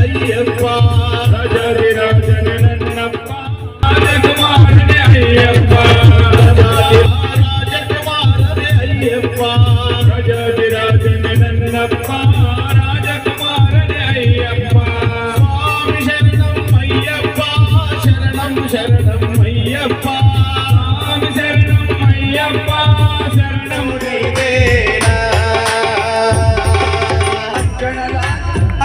అయ్యప్ప రజరి రాజని నన్నప్ప రాజకుమారుని అయ్యప్ప రాజకుమారుని అయ్యప్ప రజరి రాజని నన్నప్ప రాజకుమారుని అయ్యప్ప స్వామి శరణం అయ్యప్ప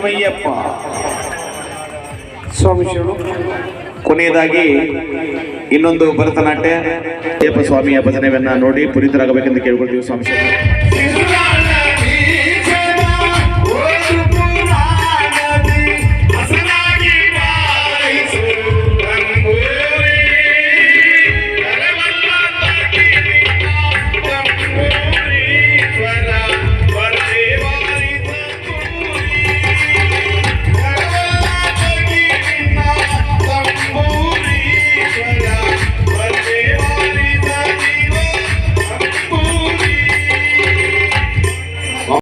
ನೋಡಿ ರಣಮಯ್ಯಪ್ಪ ಸ್ವಾಮಿ ಶಿವನು ಕೊನೆಯದಾಗಿ ಇನ್ನೊಂದು ಭರತನಾಟ್ಯ ಅಯ್ಯಪ್ಪ ಸ್ವಾಮಿಯ ಭಜನೆಯನ್ನ ನೋಡಿ ಪುನೀತರಾಗಬೇಕೆಂದು ಕೇಳ್ಕೊಳ್ತೀವಿ ಸ್ವಾಮಿ